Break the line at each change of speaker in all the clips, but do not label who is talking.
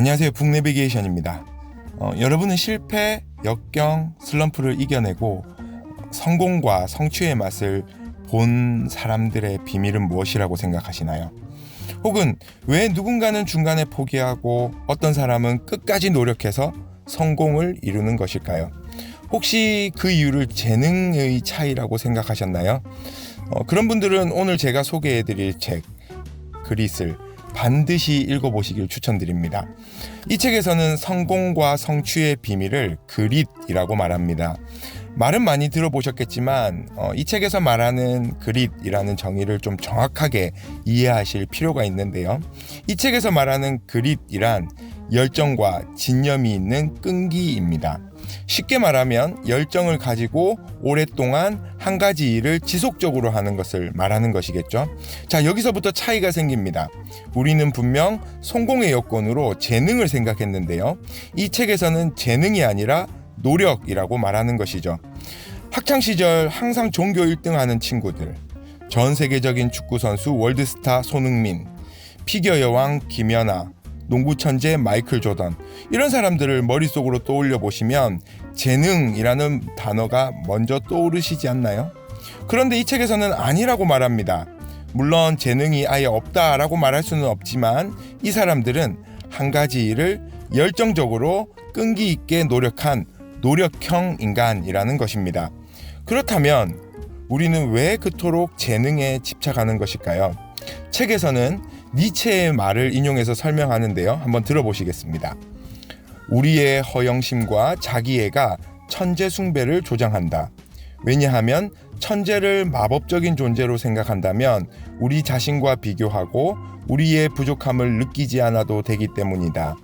안녕하세요. 북내비게이션입니다. 어, 여러분은 실패, 역경, 슬럼프를 이겨내고 성공과 성취의 맛을 본 사람들의 비밀은 무엇이라고 생각하시나요? 혹은 왜 누군가는 중간에 포기하고 어떤 사람은 끝까지 노력해서 성공을 이루는 것일까요? 혹시 그 이유를 재능의 차이라고 생각하셨나요? 어, 그런 분들은 오늘 제가 소개해드릴 책 그릿을 반드시 읽어보시길 추천드립니다. 이 책에서는 성공과 성취의 비밀을 그릿이라고 말합니다. 말은 많이 들어보셨겠지만 어, 이 책에서 말하는 그릿이라는 정의를 좀 정확하게 이해하실 필요가 있는데요. 이 책에서 말하는 그릿이란 열정과 진념이 있는 끈기입니다. 쉽게 말하면 열정을 가지고 오랫동안 한 가지 일을 지속적으로 하는 것을 말하는 것이겠죠. 자, 여기서부터 차이가 생깁니다. 우리는 분명 성공의 여건으로 재능을 생각했는데요. 이 책에서는 재능이 아니라 노력이라고 말하는 것이죠. 학창 시절 항상 종교 1등 하는 친구들, 전 세계적인 축구 선수 월드스타 손흥민, 피겨 여왕 김연아, 농구 천재 마이클 조던 이런 사람들을 머릿속으로 떠올려 보시면 재능이라는 단어가 먼저 떠오르시지 않나요? 그런데 이 책에서는 아니라고 말합니다. 물론 재능이 아예 없다라고 말할 수는 없지만 이 사람들은 한 가지 일을 열정적으로 끈기 있게 노력한 노력형 인간이라는 것입니다. 그렇다면 우리는 왜 그토록 재능에 집착하는 것일까요? 책에서는 니체의 말을 인용해서 설명하는데요. 한번 들어보시겠습니다. 우리의 허영심과 자기애가 천재 숭배를 조장한다. 왜냐하면 천재를 마법적인 존재로 생각한다면 우리 자신과 비교하고 우리의 부족함을 느끼지 않아도 되기 때문이다.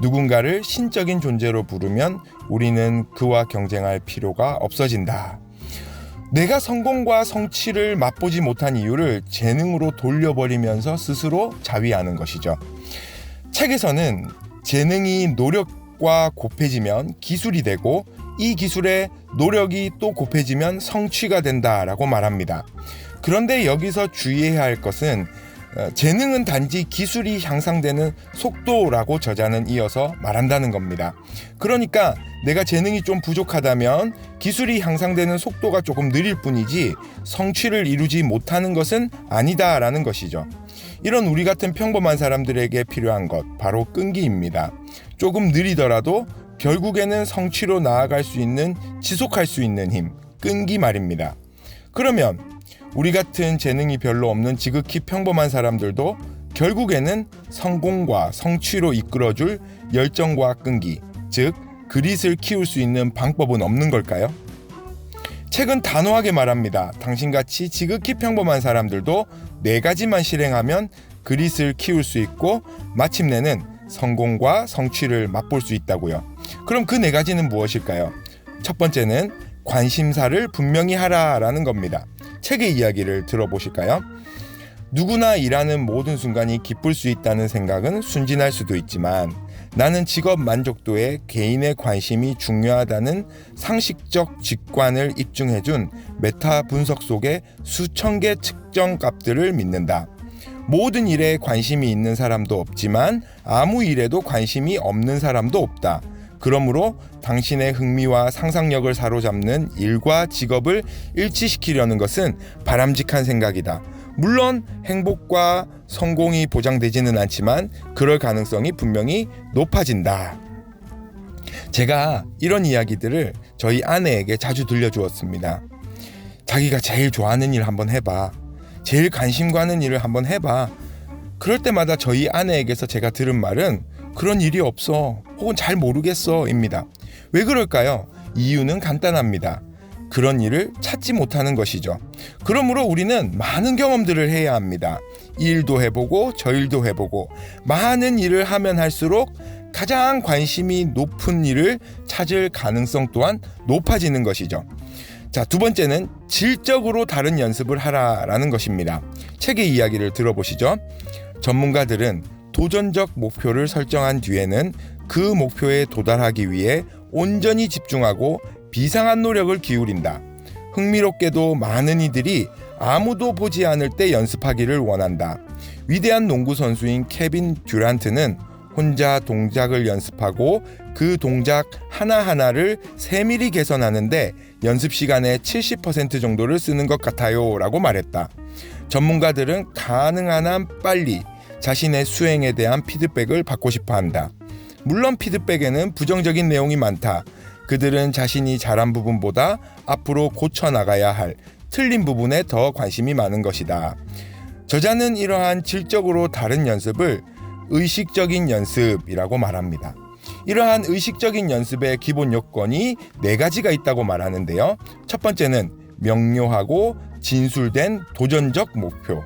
누군가를 신적인 존재로 부르면 우리는 그와 경쟁할 필요가 없어진다. 내가 성공과 성취를 맛보지 못한 이유를 재능으로 돌려버리면서 스스로 자위하는 것이죠. 책에서는 재능이 노력과 곱해지면 기술이 되고 이 기술의 노력이 또 곱해지면 성취가 된다라고 말합니다. 그런데 여기서 주의해야 할 것은 어, 재능은 단지 기술이 향상되는 속도라고 저자는 이어서 말한다는 겁니다. 그러니까 내가 재능이 좀 부족하다면 기술이 향상되는 속도가 조금 느릴 뿐이지 성취를 이루지 못하는 것은 아니다라는 것이죠. 이런 우리 같은 평범한 사람들에게 필요한 것 바로 끈기입니다. 조금 느리더라도 결국에는 성취로 나아갈 수 있는 지속할 수 있는 힘, 끈기 말입니다. 그러면 우리 같은 재능이 별로 없는 지극히 평범한 사람들도 결국에는 성공과 성취로 이끌어줄 열정과 끈기, 즉 그릿을 키울 수 있는 방법은 없는 걸까요? 책은 단호하게 말합니다. 당신같이 지극히 평범한 사람들도 네 가지만 실행하면 그릿을 키울 수 있고 마침내는 성공과 성취를 맛볼 수 있다고요. 그럼 그 네 가지는 무엇일까요? 첫 번째는 관심사를 분명히 하라라는 겁니다. 책의 이야기를 들어보실까요? 누구나 일하는 모든 순간이 기쁠 수 있다는 생각은 순진할 수도 있지만 나는 직업 만족도에 개인의 관심이 중요하다는 상식적 직관을 입증해준 메타 분석 속에 수천 개 측정 값들을 믿는다. 모든 일에 관심이 있는 사람도 없지만 아무 일에도 관심이 없는 사람도 없다. 그러므로 당신의 흥미와 상상력을 사로잡는 일과 직업을 일치시키려는 것은 바람직한 생각이다. 물론 행복과 성공이 보장되지는 않지만 그럴 가능성이 분명히 높아진다. 제가 이런 이야기들을 저희 아내에게 자주 들려주었습니다. 자기가 제일 좋아하는 일 한번 해봐. 제일 관심 가는 일을 한번 해봐. 그럴 때마다 저희 아내에게서 제가 들은 말은 그런 일이 없어. 혹은 잘 모르겠어. 입니다. 왜 그럴까요? 이유는 간단합니다. 그런 일을 찾지 못하는 것이죠. 그러므로 우리는 많은 경험들을 해야 합니다. 이 일도 해보고 저 일도 해보고 많은 일을 하면 할수록 가장 관심이 높은 일을 찾을 가능성 또한 높아지는 것이죠. 자, 두 번째는 질적으로 다른 연습을 하라라는 것입니다. 책의 이야기를 들어보시죠. 전문가들은 도전적 목표를 설정한 뒤에는 그 목표에 도달하기 위해 온전히 집중하고 비상한 노력을 기울인다. 흥미롭게도 많은 이들이 아무도 보지 않을 때 연습하기를 원한다. 위대한 농구 선수인 케빈 듀란트는 혼자 동작을 연습하고 그 동작 하나하나를 세밀히 개선하는데 연습 시간의 70% 정도를 쓰는 것 같아요. 라고 말했다. 전문가들은 가능한 한 빨리 자신의 수행에 대한 피드백을 받고 싶어 한다. 물론 피드백에는 부정적인 내용이 많다. 그들은 자신이 잘한 부분보다 앞으로 고쳐 나가야 할 틀린 부분에 더 관심이 많은 것이다. 저자는 이러한 질적으로 다른 연습을 의식적인 연습이라고 말합니다. 이러한 의식적인 연습의 기본 요건이 네 가지가 있다고 말하는데요. 첫 번째는 명료하고 진술된 도전적 목표.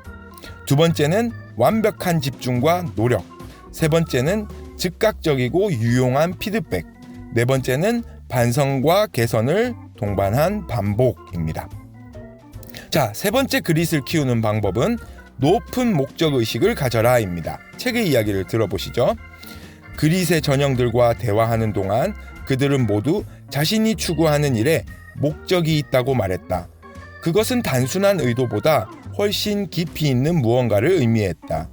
두 번째는 완벽한 집중과 노력. 세 번째는 즉각적이고 유용한 피드백. 네 번째는 반성과 개선을 동반한 반복입니다. 자, 세 번째 그릿을 키우는 방법은 높은 목적 의식을 가져라입니다. 책의 이야기를 들어보시죠. 그릿의 전형들과 대화하는 동안 그들은 모두 자신이 추구하는 일에 목적이 있다고 말했다. 그것은 단순한 의도보다 훨씬 깊이 있는 무언가를 의미했다.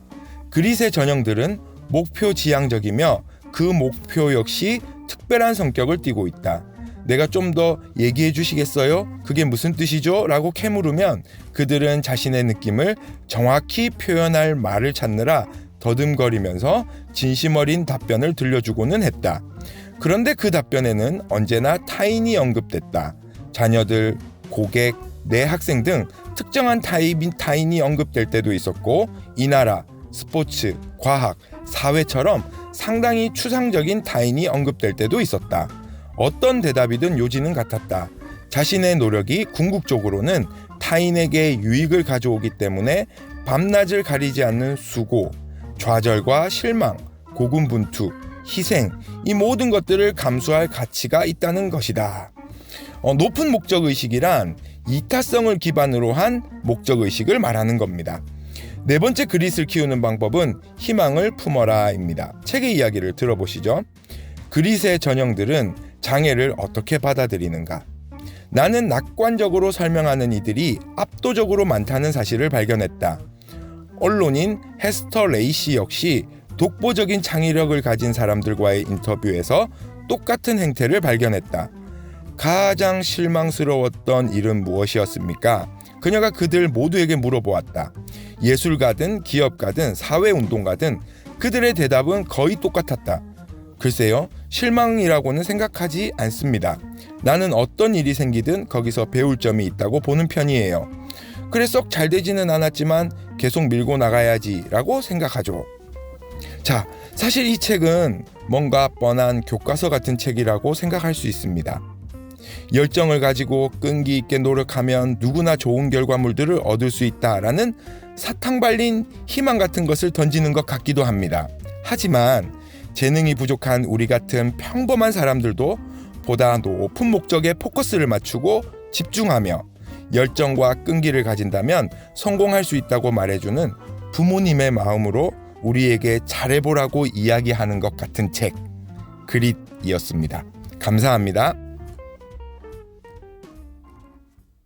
그릿의 전형들은 목표 지향적이며 그 목표 역시 특별한 성격을 띠고 있다. 내가 좀 더 얘기해 주시겠어요? 그게 무슨 뜻이죠? 라고 캐물으면 그들은 자신의 느낌을 정확히 표현할 말을 찾느라 더듬거리면서 진심 어린 답변을 들려주고는 했다. 그런데 그 답변에는 언제나 타인이 언급됐다. 자녀들, 고객, 내 학생 등 특정한 타입인 타인이 언급될 때도 있었고 이 나라, 스포츠, 과학, 사회처럼 상당히 추상적인 타인이 언급될 때도 있었다. 어떤 대답이든 요지는 같았다. 자신의 노력이 궁극적으로는 타인에게 유익을 가져오기 때문에 밤낮을 가리지 않는 수고, 좌절과 실망, 고군분투, 희생 이 모든 것들을 감수할 가치가 있다는 것이다. 어, 높은 목적 의식이란 이타성을 기반으로 한 목적 의식을 말하는 겁니다. 네 번째 그릿을 키우는 방법은 희망을 품어라입니다. 책의 이야기를 들어보시죠. 그릿의 전형들은 장애를 어떻게 받아들이는가? 나는 낙관적으로 설명하는 이들이 압도적으로 많다는 사실을 발견했다. 언론인 헤스터 레이시 역시 독보적인 창의력을 가진 사람들과의 인터뷰에서 똑같은 행태를 발견했다. 가장 실망스러웠던 일은 무엇이었습니까? 그녀가 그들 모두에게 물어보았다. 예술가든 기업가든 사회운동가든 그들의 대답은 거의 똑같았다. 글쎄요, 실망이라고는 생각하지 않습니다. 나는 어떤 일이 생기든 거기서 배울 점이 있다고 보는 편이에요. 그래 썩 잘 되지는 않았지만 계속 밀고 나가야지라고 생각하죠. 자, 사실 이 책은 뭔가 뻔한 교과서 같은 책이라고 생각할 수 있습니다. 열정을 가지고 끈기 있게 노력하면 누구나 좋은 결과물들을 얻을 수 있다라는 사탕 발린 희망 같은 것을 던지는 것 같기도 합니다. 하지만 재능이 부족한 우리 같은 평범한 사람들도 보다 높은 목적에 포커스를 맞추고 집중하며 열정과 끈기를 가진다면 성공할 수 있다고 말해주는 부모님의 마음으로 우리에게 잘해보라고 이야기하는 것 같은 책 그릿이었습니다. 감사합니다.